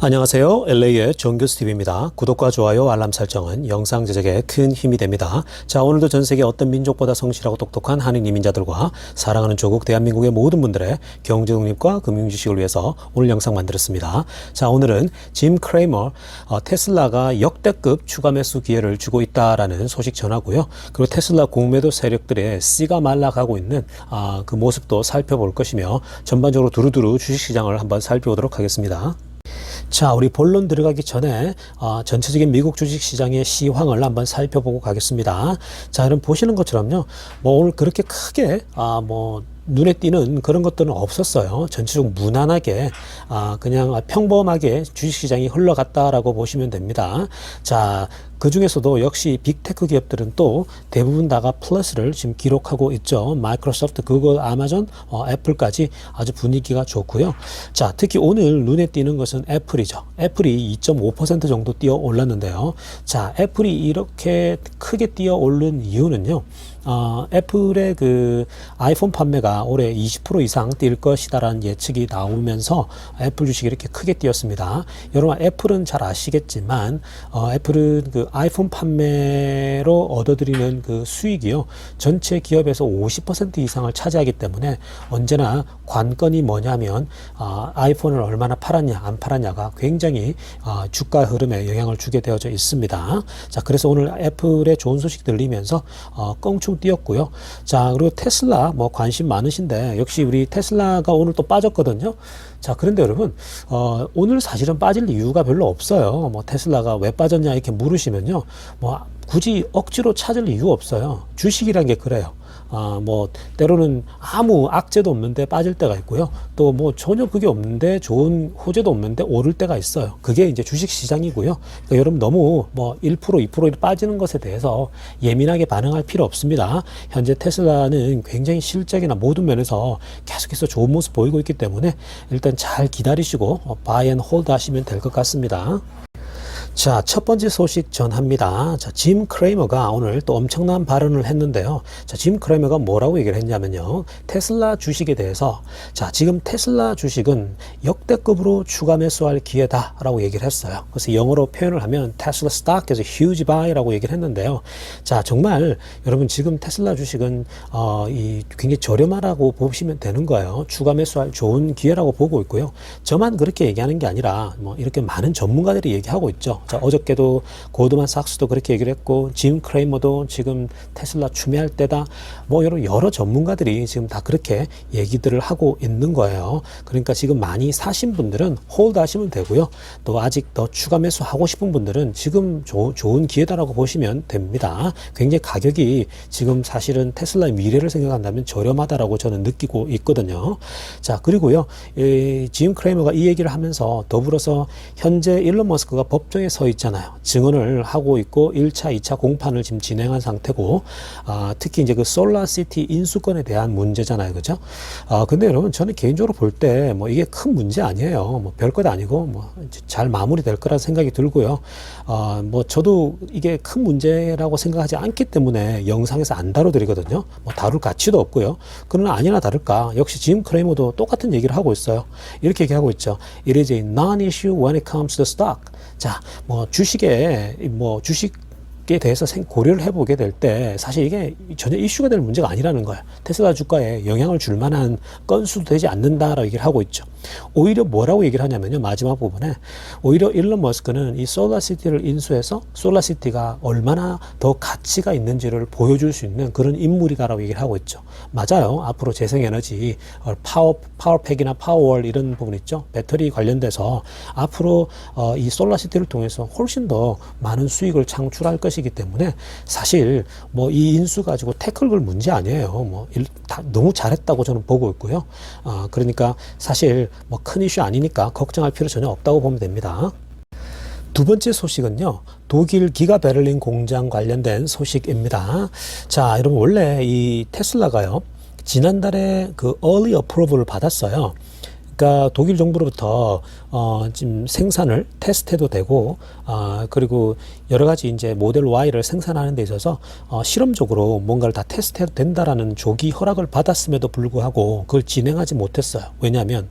안녕하세요. LA의 정규스티브입니다. 구독과 좋아요, 알람 설정은 영상 제작에 큰 힘이 됩니다. 자, 오늘도 전 세계 어떤 민족보다 성실하고 똑똑한 한인 이민자들과 사랑하는 조국 대한민국의 모든 분들의 경제 독립과 금융 지식을 위해서 오늘 영상 만들었습니다. 자, 오늘은 짐 크레이머 어, 테슬라가 역대급 추가 매수 기회를 주고 있다라는 소식 전하고요. 그리고 테슬라 공매도 세력들의 씨가 말라가고 있는 아, 그 모습도 살펴볼 것이며 전반적으로 두루두루 주식시장을 한번 살펴보도록 하겠습니다. 자, 우리 본론 들어가기 전에 어, 전체적인 미국 주식 시장의 시황을 한번 살펴보고 가겠습니다. 자, 여러분 보시는 것처럼요. 뭐 오늘 그렇게 크게 아, 뭐 눈에 띄는 그런 것들은 없었어요. 전체적으로 무난하게 아, 그냥 평범하게 주식시장이 흘러갔다라고 보시면 됩니다. 자, 그 중에서도 역시 빅테크 기업들은 또 대부분 다가 플러스를 지금 기록하고 있죠. 마이크로소프트, 구글, 아마존, 어, 애플까지 아주 분위기가 좋고요. 자, 특히 오늘 눈에 띄는 것은 애플이죠. 애플이 2.5% 정도 뛰어 올랐는데요. 자, 애플이 이렇게 크게 뛰어 오른 이유는요. 어, 애플의 그 아이폰 판매가 올해 20% 이상 뛸 것이다라는 예측이 나오면서 애플 주식이 이렇게 크게 뛰었습니다. 여러분 애플은 잘 아시겠지만 어, 애플은 그 아이폰 판매로 얻어들이는 그 수익이요 전체 기업에서 50% 이상을 차지하기 때문에 언제나 관건이 뭐냐면 어, 아이폰을 얼마나 팔았냐 안 팔았냐가 굉장히 어, 주가 흐름에 영향을 주게 되어져 있습니다. 자 그래서 오늘 애플의 좋은 소식 들리면서 어, 껑충 뛰었고요. 자 그리고 테슬라 뭐 관심 많으신데 역시 우리 테슬라가 오늘 또 빠졌거든요. 자 그런데 여러분 어, 오늘 사실은 빠질 이유가 별로 없어요. 뭐 테슬라가 왜 빠졌냐 이렇게 물으시면요. 뭐 굳이 억지로 찾을 이유 없어요. 주식이란 게 그래요. 아, 뭐, 때로는 아무 악재도 없는데 빠질 때가 있고요. 또 뭐 전혀 그게 없는데 좋은 호재도 없는데 오를 때가 있어요. 그게 이제 주식 시장이고요. 그러니까 여러분 너무 뭐 1% 2% 빠지는 것에 대해서 예민하게 반응할 필요 없습니다. 현재 테슬라는 굉장히 실적이나 모든 면에서 계속해서 좋은 모습 보이고 있기 때문에 일단 잘 기다리시고 바이 앤 홀드 하시면 될 것 같습니다. 자, 첫 번째 소식 전합니다. 자, 짐 크레이머가 오늘 또 엄청난 발언을 했는데요. 자, 짐 크레이머가 뭐라고 얘기를 했냐면요. 테슬라 주식에 대해서 자, 지금 테슬라 주식은 역대급으로 추가 매수할 기회다라고 얘기를 했어요. 그래서 영어로 표현을 하면 테슬라 is a huge buy라고 얘기를 했는데요. 자, 정말 여러분 지금 테슬라 주식은 어, 이 굉장히 저렴하다고 보시면 되는 거예요. 추가 매수할 좋은 기회라고 보고 있고요. 저만 그렇게 얘기하는 게 아니라 뭐 이렇게 많은 전문가들이 얘기하고 있죠. 자, 어저께도 고드만 삭스도 그렇게 얘기를 했고, 짐 크레이머도 지금 테슬라 추매할 때다. 뭐 여러, 여러 전문가들이 지금 다 그렇게 얘기들을 하고 있는 거예요. 그러니까 지금 많이 사신 분들은 홀드 하시면 되고요. 또 아직 더 추가 매수 하고 싶은 분들은 지금 조, 좋은 기회다라고 보시면 됩니다. 굉장히 가격이 지금 사실은 테슬라의 미래를 생각한다면 저렴하다라고 저는 느끼고 있거든요. 자, 그리고요. 이, 짐 크레이머가 이 얘기를 하면서 더불어서 현재 일론 머스크가 법정에 서 있잖아요. 증언을 하고 있고 1차, 2차 공판을 지금 진행한 상태고 아, 특히 이제 그 솔라시티 인수권에 대한 문제잖아요. 그죠? 아, 근데 여러분 저는 개인적으로 볼 때 뭐 이게 큰 문제 아니에요. 뭐 별것 아니고 뭐 잘 마무리될 거라 생각이 들고요. 아, 뭐 저도 이게 큰 문제라고 생각하지 않기 때문에 영상에서 안 다뤄드리거든요. 뭐 다룰 가치도 없고요. 그러나 아니나 다를까 역시 짐 크레이머도 똑같은 얘기를 하고 있어요. 이렇게 얘기하고 있죠. It is a non-issue when it comes to stock. 자, 뭐 주식에 뭐 주식 에 대해서 고려를 해보게 될 때 사실 이게 전혀 이슈가 될 문제가 아니라는 거예요. 테슬라 주가에 영향을 줄 만한 건수도 되지 않는다라고 얘기를 하고 있죠. 오히려 뭐라고 얘기를 하냐면요. 마지막 부분에 오히려 일론 머스크는 이 솔라시티를 인수해서 솔라시티가 얼마나 더 가치가 있는지를 보여줄 수 있는 그런 인물이다라고 얘기를 하고 있죠. 맞아요. 앞으로 재생에너지, 어, 파워, 파워팩이나 파워월 이런 부분 있죠. 배터리 관련돼서 앞으로 어, 이 솔라시티를 통해서 훨씬 더 많은 수익을 창출할 것이 것이기 때문에 사실 뭐 이 인수 가지고 태클 걸 문제 아니에요. 뭐다 너무 잘했다고 저는 보고 있고요. 어, 그러니까 사실 뭐 큰 이슈 아니니까 걱정할 필요 전혀 없다고 보면 됩니다. 두 번째 소식은요. 독일 기가 베를린 공장 관련된 소식입니다. 자, 여러분 원래 이 테슬라가요. 지난달에 그 early approval을 받았어요. 그러니까 독일 정부로부터 어, 지금 생산을 테스트해도 되고, 아, 그리고 여러 가지 이제 모델 Y를 생산하는 데 있어서 어, 실험적으로 뭔가를 다 테스트해도 된다라는 조기 허락을 받았음에도 불구하고 그걸 진행하지 못했어요. 왜냐하면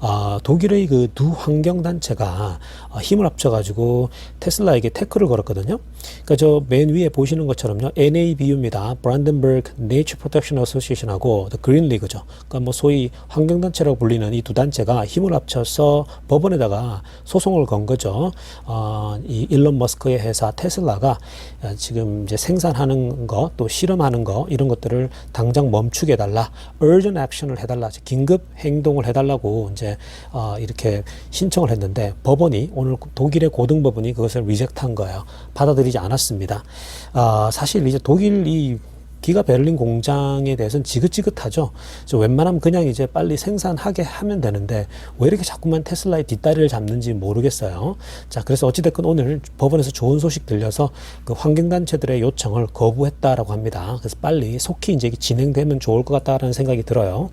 아, 독일의 그 두 환경 단체가 어, 힘을 합쳐가지고 테슬라에게 태클을 걸었거든요. 그러니까 저 맨 위에 보시는 것처럼요. NABU입니다. Nature Protection Association하고 The Green League죠. 그러니까 뭐 소위 환경 단체라고 불리는 이 두 단체가 힘을 합쳐서 법 원에다가 소송을 건 거죠. 어, 이 일론 머스크의 회사 테슬라가 어, 지금 이제 생산하는 거 또 실험하는 거 이런 것들을 당장 멈추게 해달라. urgent action을 해달라. 긴급 행동을 해달라고 이제 어, 이렇게 신청을 했는데 법원이 오늘 독일의 고등법원이 그것을 리젝트한 거예요. 받아들이지 않았습니다. 아, 사실 이제 독일 이 기가 베를린 공장에 대해서는 지긋지긋하죠. 저 웬만하면 그냥 이제 빨리 생산하게 하면 되는데 왜 이렇게 자꾸만 테슬라의 뒷다리를 잡는지 모르겠어요. 자, 그래서 어찌됐건 오늘 법원에서 좋은 소식 들려서 그 환경단체들의 요청을 거부했다라고 합니다. 그래서 빨리 속히 이제 진행되면 좋을 것 같다라는 생각이 들어요.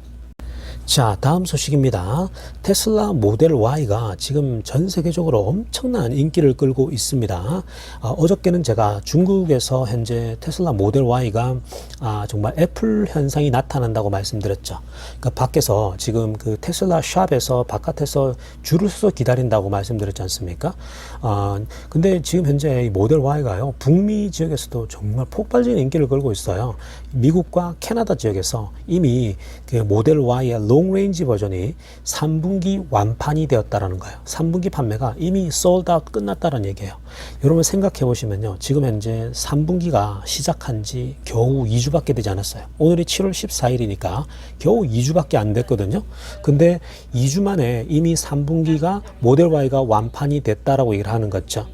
자, 다음 소식입니다. 테슬라 모델 Y가 지금 전 세계적으로 엄청난 인기를 끌고 있습니다. 어, 저께는 제가 중국에서 현재 테슬라 모델 Y가 아, 정말 애플 현상이 나타난다고 말씀드렸죠. 그러니까 밖에서 지금 그 테슬라 샵에서 바깥에서 줄을 서서 기다린다고 말씀드렸지 않습니까? 어, 근데 지금 현재 이 모델 Y가요, 북미 지역에서도 정말 폭발적인 인기를 끌고 있어요. 미국과 캐나다 지역에서 이미 그 모델 Y의 롱레인지 버전이 3분기 완판이 되었다라는 거예요. 3분기 판매가 이미 솔드아웃 끝났다는 얘기예요. 여러분 생각해 보시면요. 지금 현재 3분기가 시작한 지 겨우 2주밖에 되지 않았어요. 오늘이 7월 14일이니까 겨우 2주밖에 안 됐거든요. 근데 2주 만에 이미 3분기가 모델 Y가 완판이 됐다라고 얘기를 하는 거죠.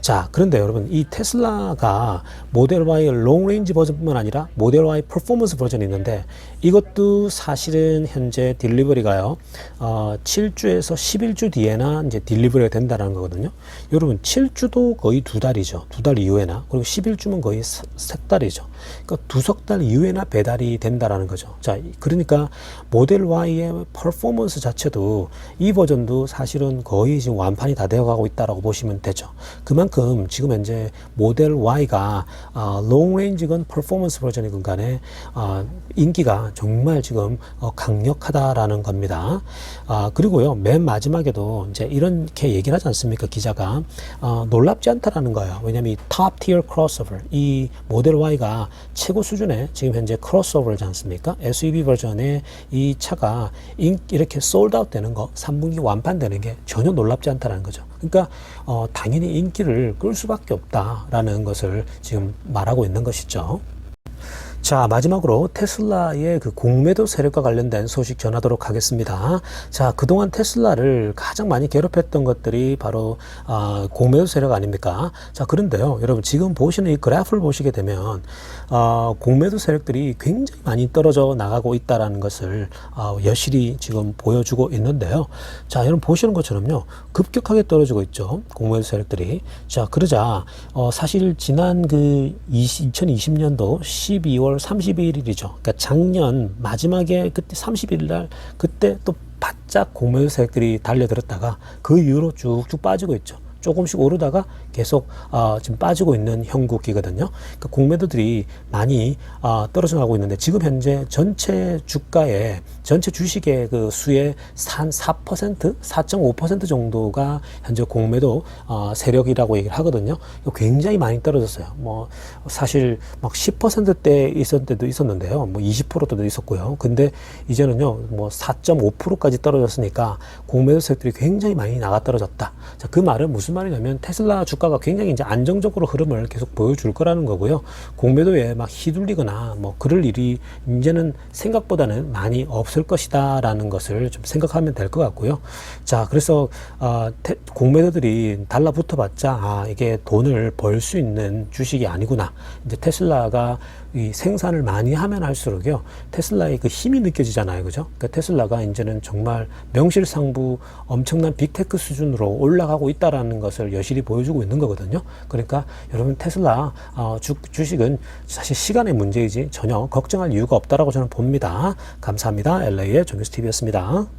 자, 그런데 여러분, 이 테슬라가 모델 Y 롱레인지 버전뿐만 아니라 모델 Y 퍼포먼스 버전이 있는데 이것도 사실은 현재 딜리버리가요, 어, 7주에서 11주 뒤에나 이제 딜리버리가 된다는 거거든요. 여러분, 7주도 거의 두 달이죠. 두 달 이후에나. 그리고 11주면 거의 석 달이죠. 그러니까 두석 달 이후에나 배달이 된다라는 거죠. 자, 그러니까 모델 Y의 퍼포먼스 자체도 이 버전도 사실은 거의 지금 완판이 다 되어 가고 있다라고 보시면 되죠. 그만큼 지금 현재 모델 Y가 어, 롱레인지건 퍼포먼스 버전이건 간에 어, 인기가 정말 지금 어, 강력하다라는 겁니다. 아, 그리고요 맨 마지막에도 이제 이렇게 얘기를 하지 않습니까 기자가 어, 놀랍지 않다라는 거예요. 왜냐하면 이탑 티어 크로스오버 이 모델 Y가 최고 수준의 지금 현재 크로스오버지 않습니까? SUV 버전의 이 차가 인, 이렇게 솔드아웃 되는 거 3분기 완판되는 게 전혀 놀랍지 않다라는 거죠. 그러니까 어, 당연히 인기를 끌 수밖에 없다라는 것을 지금 말하고 있는 것이죠. 자, 마지막으로 테슬라의 그 공매도 세력과 관련된 소식 전하도록 하겠습니다. 자, 그동안 테슬라를 가장 많이 괴롭혔던 것들이 바로 어, 공매도 세력 아닙니까? 자, 그런데요, 여러분 지금 보시는 이 그래프를 보시게 되면 어, 공매도 세력들이 굉장히 많이 떨어져 나가고 있다라는 것을 어, 여실히 지금 보여주고 있는데요. 자, 여러분 보시는 것처럼요, 급격하게 떨어지고 있죠. 공매도 세력들이. 자, 그러자 어, 사실 지난 그 20, 2020년도 12월 31일이죠. 그러니까 작년 마지막에 그때 31일 날 그때 또 바짝 공매도 세력들이 달려들었다가 그 이후로 쭉쭉 빠지고 있죠. 조금씩 오르다가 계속 어, 지금 빠지고 있는 형국이거든요. 그러니까 공매도들이 많이 어, 떨어져 가고 있는데 지금 현재 전체 주가의 전체 주식의 그 수의 한 4%, 4.5% 정도가 현재 공매도 어, 세력이라고 얘기를 하거든요. 굉장히 많이 떨어졌어요. 뭐 사실 막 10%대 있었을 때도 있었는데요. 뭐 20%대도 있었고요. 근데 이제는요, 뭐 4.5%까지 떨어졌으니까 공매도 세력들이 굉장히 많이 나가 떨어졌다. 자, 그 말은 무슨 말이냐면 테슬라 주가가 굉장히 이제 안정적으로 흐름을 계속 보여줄 거라는 거고요. 공매도에 막 휘둘리거나 뭐 그럴 일이 이제는 생각보다는 많이 없을 것이다 라는 것을 좀 생각하면 될 것 같고요. 자, 그래서 어, 테, 공매도들이 달라붙어 봤자 아 이게 돈을 벌 수 있는 주식이 아니구나. 이제 테슬라가 이 생산을 많이 하면 할수록요 테슬라의 그 힘이 느껴지잖아요, 그죠? 그러니까 테슬라가 이제는 정말 명실상부 엄청난 빅테크 수준으로 올라가고 있다라는 것을 여실히 보여주고 있는 거거든요. 그러니까 여러분 테슬라 어, 주, 주식은 사실 시간의 문제이지 전혀 걱정할 이유가 없다라고 저는 봅니다. 감사합니다. LA의 정규스 TV였습니다.